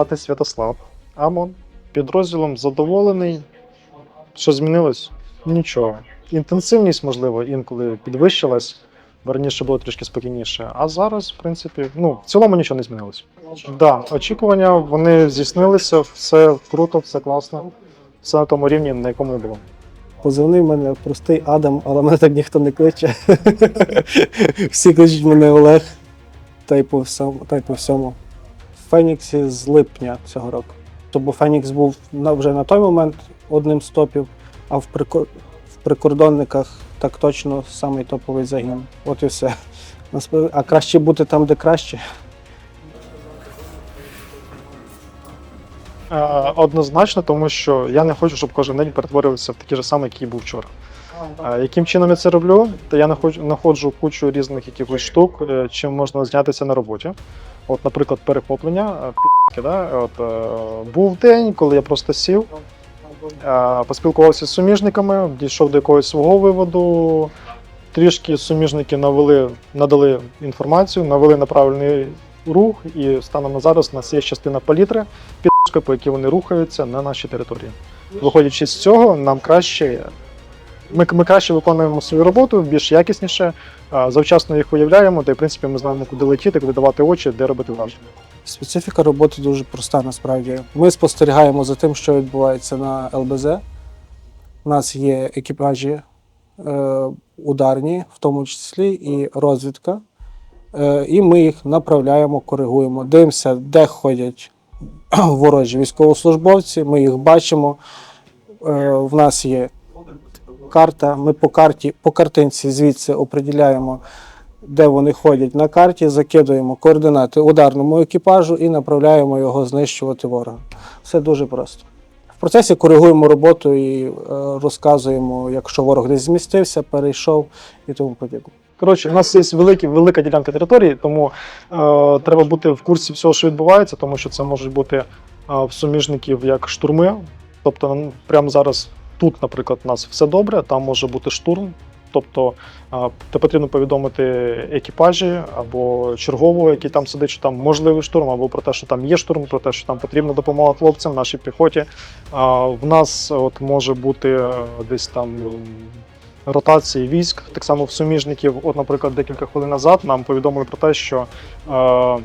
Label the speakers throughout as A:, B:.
A: звати Святослав. Амон. Підрозділом задоволений. Що змінилось? Нічого. Інтенсивність, можливо, інколи підвищилась. Раніше було трішки спокійніше. А зараз, в принципі, ну, в цілому нічого не змінилось. Да, очікування вони здійснилися, все круто, все класно, все на тому рівні, на якому і було.
B: Позивний в мене простий Адам, але мене так ніхто не кличе. Всі кличуть мене Олег, та й по всьому. Феніксі з липня цього року. Тобто Фенікс був вже на той момент одним з топів, а в, прикор... в прикордонниках так точно самий топовий загін. От і все. А краще бути там, де краще.
A: Е, Однозначно, тому що я не хочу, щоб кожен день перетворився в такий же самий, який був вчора. Е, Яким чином я це роблю? Та я знаходжу кучу різних якихось штук, е, чим можна знятися на роботі. От, наприклад, перехоплення, е, да? От, е, був день, коли я просто сів, е, поспілкувався з суміжниками, дійшов до якогось свого виводу. Трішки суміжники навели, надали інформацію, навели на правильний рух, і станом на зараз у нас є частина палітри, підписка, по якій вони рухаються на нашій території. Виходячи з цього, нам краще. Ми, ми краще виконуємо свою роботу, більш якісніше, завчасно їх виявляємо, та в принципі ми знаємо, куди летіти, куди давати очі, де робити враження.
B: Специфіка роботи дуже проста насправді. Ми спостерігаємо за тим, що відбувається на ЛБЗ. У нас є екіпажі е, ударні, в тому числі і розвідка. Е, і ми їх направляємо, коригуємо. Дивимося, де ходять ворожі військовослужбовці. Ми їх бачимо. Е, в нас є карта. Ми по карті, по картинці звідси определяємо, де вони ходять на карті, закидуємо координати ударному екіпажу і направляємо його знищувати ворога. Все дуже просто. В процесі коригуємо роботу і е, розказуємо, якщо ворог десь змістився, перейшов і тому подібне.
A: Коротше, у нас є великі, велика ділянка території, тому е, треба бути в курсі всього, що відбувається, тому що це можуть бути е, в суміжників як штурми. Тобто, прямо зараз тут, наприклад, у нас все добре, там може бути штурм. Тобто е, те потрібно повідомити екіпажі або чергового, який там сидить, що там можливий штурм, або про те, що там є штурм, про те, що там потрібна допомога хлопцям, нашій піхоті. В нас от може бути е, десь там ротації військ, так само в суміжників. От, наприклад, декілька хвилин назад нам повідомили про те, що е,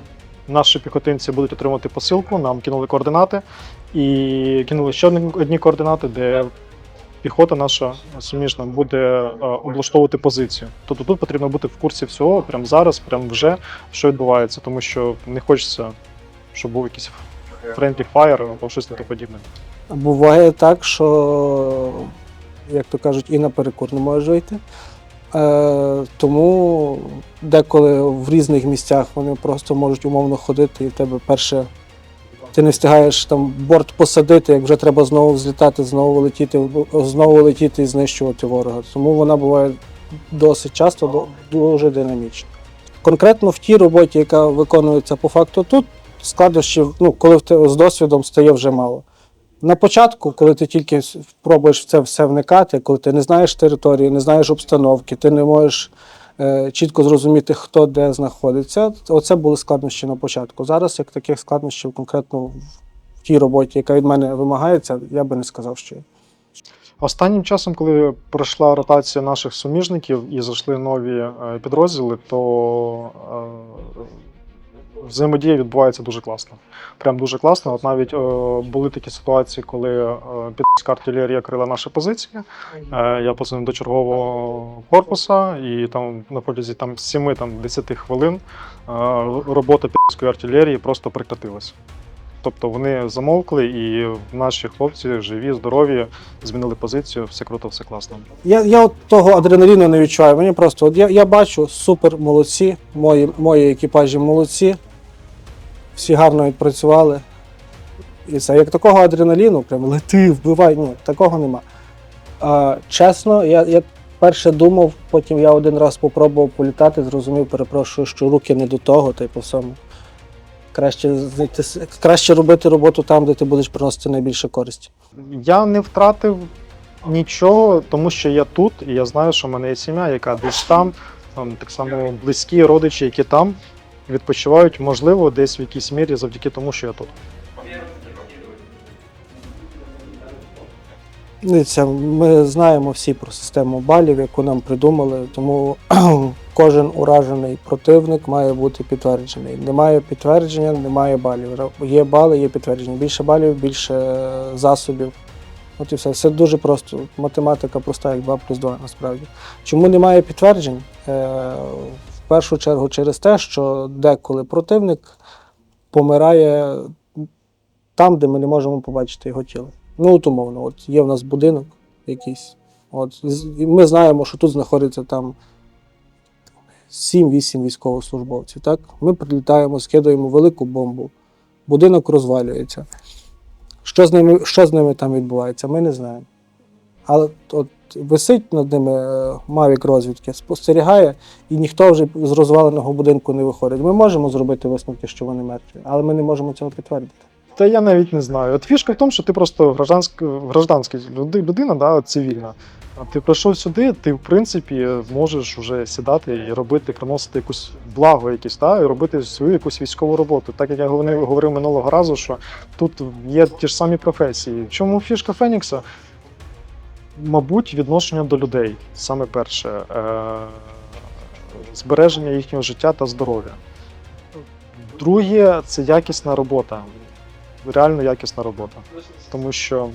A: наші піхотинці будуть отримувати посилку, нам кинули координати і кинули ще одні координати, де піхота наша суміжна буде е, облаштовувати позицію. Тобто тут потрібно бути в курсі всього, прямо зараз, прямо вже, що відбувається, тому що не хочеться, щоб був якийсь friendly fire або щось таке подібне.
B: Буває так, що, як то кажуть, і наперекур не можеш вийти. Е, тому деколи в різних місцях вони просто можуть умовно ходити, і в тебе перше. Ти не встигаєш там борт посадити, як вже треба знову взлітати, знову летіти, знову летіти і знищувати ворога. Тому вона буває досить часто дуже динамічна. Конкретно в тій роботі, яка виконується по факту тут, складнощів, ну, коли з досвідом стає вже мало. На початку, коли ти тільки пробуєш в це все вникати, коли ти не знаєш території, не знаєш обстановки, ти не можеш чітко зрозуміти, хто де знаходиться. Оце були складнощі на початку. Зараз, як таких складнощів конкретно в в тій роботі, яка від мене вимагається, я би не сказав, що є.
A: Останнім часом, коли пройшла ротація наших суміжників і зайшли нові е, підрозділи, то е, взаємодія відбувається дуже класно. Прям дуже класно. От навіть е, були такі ситуації, коли е, підська артилерія крила наші позиції. Е, я позвонив до чергового корпуса, і там на протязі там 7-10 хвилин е, робота підської артилерії просто прекратилась. Тобто вони замовкли, і наші хлопці живі, здорові, змінили позицію, все круто, все класно.
B: Я, я от того адреналіну не відчуваю. Мені просто от я, я бачу супер молодці, мої, мої екіпажі молодці, всі гарно відпрацювали. І це як такого адреналіну, прям лети, вбивай. Ні, такого нема. А, чесно, я, я перше думав, потім я один раз спробував політати, зрозумів, перепрошую, що руки не до того, та й по всьому. Краще, знайти краще робити роботу там, де ти будеш приносити найбільше користі.
A: Я не втратив нічого, тому що я тут, і я знаю, що в мене є сім'я, яка десь там, там так само близькі родичі, які там відпочивають, можливо, десь в якійсь мірі завдяки тому, що я тут.
B: Дивіться, ми знаємо всі про систему балів, яку нам придумали, тому кожен уражений противник має бути підтверджений. Немає підтвердження, немає балів. Є бали, є підтвердження. Більше балів, більше засобів. От і все. Все дуже просто. Математика проста, як 2 плюс 2 насправді. Чому немає підтверджень? Е, в першу чергу через те, що деколи противник помирає там, де ми не можемо побачити його тіло. Ну, от умовно, от є в нас будинок якийсь. От, і ми знаємо, що тут знаходиться там 7-8 військовослужбовців. Так? Ми прилітаємо, скидаємо велику бомбу, будинок розвалюється. Що з ними, що з ними там відбувається, ми не знаємо. Але от висить над ними е, Мавік розвідки, спостерігає, і ніхто вже з розваленого будинку не виходить. Ми можемо зробити висновки, що вони мертві, але ми не можемо цього підтвердити.
A: Та я навіть не знаю. От фішка в тому, що ти просто гражданськ, гражданська люди- людина, да, цивільна. Ти прийшов сюди, ти в принципі можеш вже сідати і робити, приносити якусь благо якесь, да, і робити свою якусь військову роботу. Так як я говорив, минулого разу, що тут є ті ж самі професії. Чому фішка Фенікса? Мабуть, відношення до людей саме перше. Е- збереження їхнього життя та здоров'я. Друге це якісна робота. Реально якісна робота. Тому що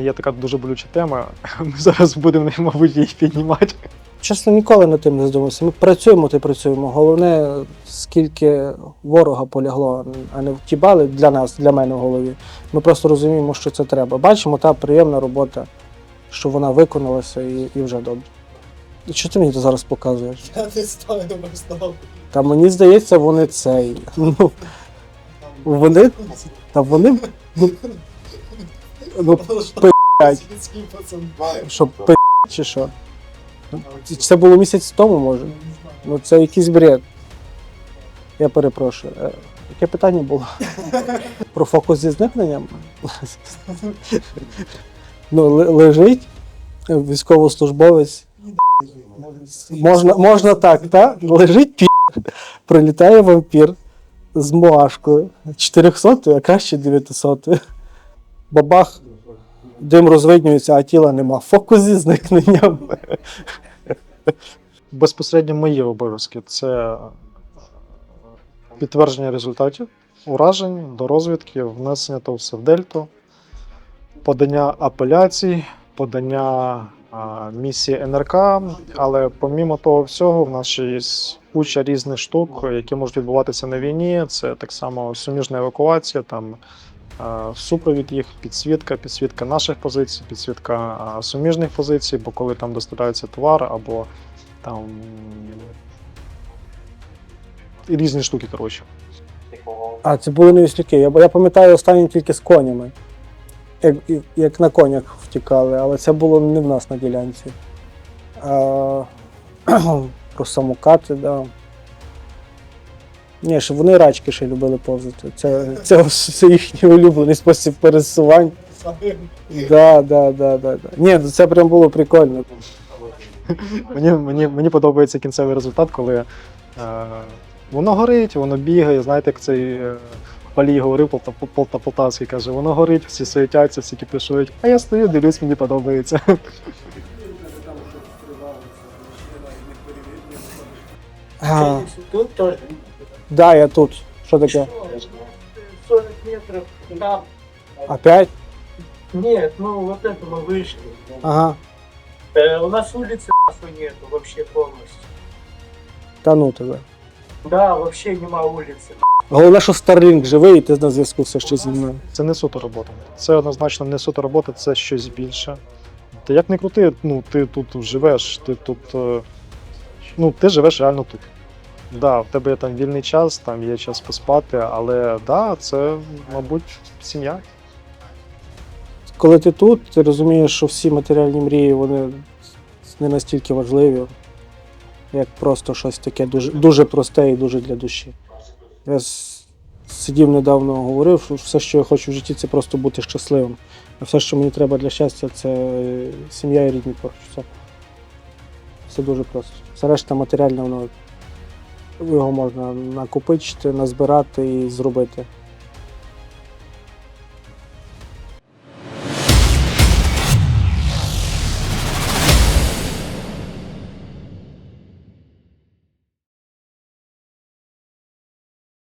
A: є така дуже болюча тема. Ми зараз будемо, мабуть, її піднімати.
B: Чесно, ніколи над тим не здумався. Ми працюємо, то працюємо. Головне, скільки ворога полягло, а не ті бали для нас, для мене в голові. Ми просто розуміємо, що це треба. Бачимо, та приємна робота, що вона виконалася і, і вже добре. І Що ти мені зараз показуєш?
C: Я не знаю, не.
B: Та мені здається, вони цей. Ну, вони. Та вони. Ну, ну пи***ять.
C: Сільський пацан.
B: що пи***, чи що? Це було місяць тому, може. Ну це якийсь бред. Я перепрошую. Е, Яке питання було? Про фокус зі зникненням? Ну, ли- лежить військовослужбовець. Можна, можна так, так? Лежить пі. Прилітає вампір з моашкою. 400, а краще 900. Бабах, дим розвиднюється, а тіла нема. Фокус зі зникненням.
A: Безпосередньо мої обов'язки це підтвердження результатів, уражень до розвідки, внесення того все в дельту, подання апеляцій, подання місії НРК. Але помімо того всього, в нас ще є куча різних штук, які можуть відбуватися на війні. Це так само суміжна евакуація, там супровід їх, підсвітка, підсвітка наших позицій, підсвітка суміжних позицій, бо коли там доставляється товар або там різні штуки, коротше.
B: А, це були не віслюки. Я, я пам'ятаю останнє тільки з конями. Як, як на конях втікали, але це було не в нас на ділянці. А, про самокати. Да. Ні, що вони рачки ще любили повзати. Це, це, це їхній улюблений спосіб пересувань. Да, да, да, да, да. Ні, ну це прям було прикольно.
A: Мені, мені, мені подобається кінцевий результат, коли е, воно горить, воно бігає. Знаєте, як цей е, Палій говорив Полта, Полта, Полтавський, каже, воно горить, всі суетяться, всі кипішують, а я стою, дивлюсь, мені подобається.
B: А,
C: Тут тоже.
B: да, я тут. Що таке?
C: 40 метров там.
B: Опять?
C: Нет, ну вот это мы вышли.
B: Ага.
C: Э, у нас улицы нахуй нету вообще полностью.
B: Та ну тебе.
C: Да, вообще нема улицы.
B: Головне, що Starlink живий, і ти на зв'язку все ще зі мною.
A: Це не суто робота. Це однозначно не суто робота, це щось більше. Ти як не крути, ну ти тут живеш, ти тут. е, Ну, ти живеш реально тут. Да, в тебе є там вільний час, там є час поспати, але да, це, мабуть, сім'я.
B: Коли ти тут, ти розумієш, що всі матеріальні мрії вони не настільки важливі, як просто щось таке дуже, дуже просте і дуже для душі. Я сидів недавно, говорив, що все, що я хочу в житті, це просто бути щасливим. А все, що мені треба для щастя, це сім'я і рідні поруч. Все. Все дуже просто. Все решта матеріальне, воно його можна накопичити, назбирати і зробити.